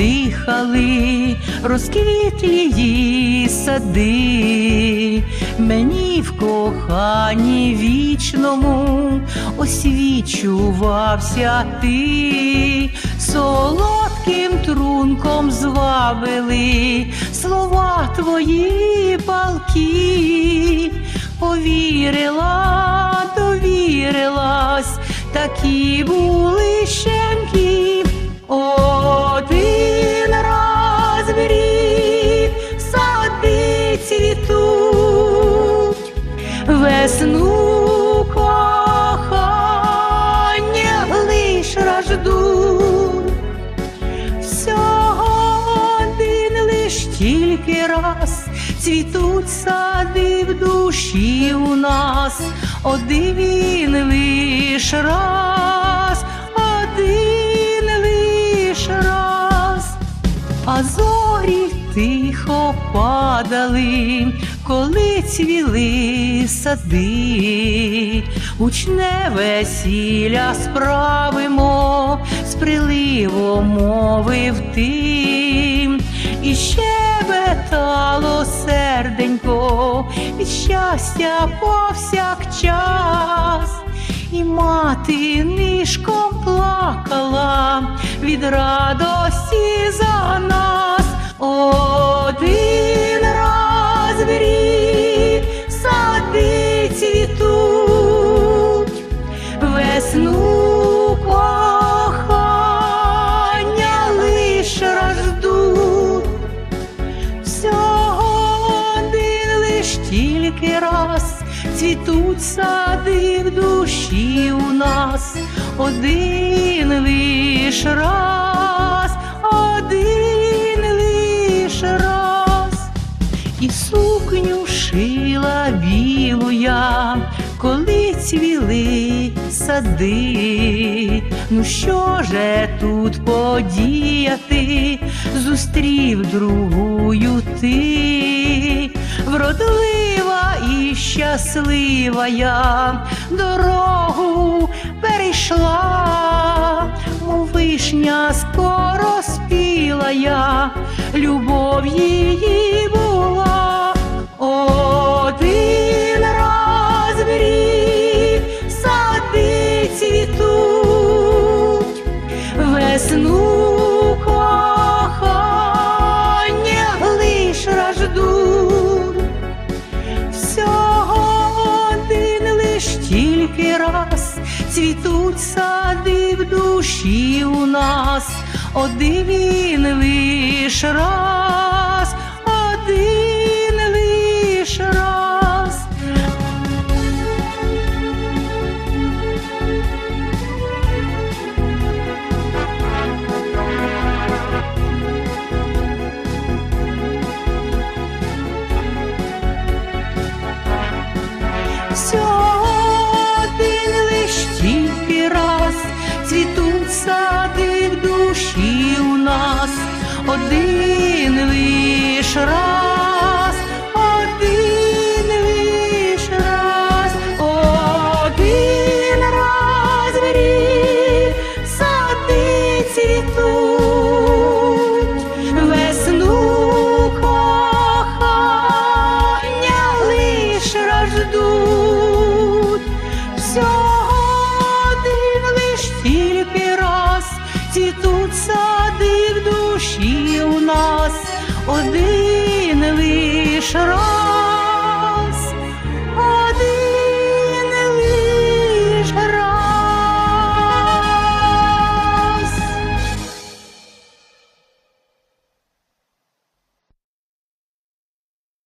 дихали, розквітлі її сади, мені в коханні вічному освічувався ти, солодким трунком звабили слова твої палки, повірила, довірилась, такі були щемкі. Весну кохання лиш ждуть. Всього один лиш тільки раз цвітуть сади в душі у нас, один лиш раз, один лиш раз, а зорі тихо падали, коли цвіли сади, гучне весілля справимо, з приливом мовив ти, і щебетало серденько від щастя повсякчас. І мати нишком плакала від радості за нас. Один тільки раз цвітуть сади в душі у нас, один лиш раз, один лиш раз, і сукню шила білу я, коли цвіли сади. Ну що же тут подіяти? Зустрів другую ти, вродлива щаслива я дорогу перейшла, мов вишня скоро спіла я, любов її тільки раз цвітуть сади в душі у нас, один лиш раз, один лиш раз, один лиш раз, один раз в рік сади цвітуть, весну кохання лиш ждуть. Всього один лиш тільки раз цвітуть сади в душі у нас, один лиш раз.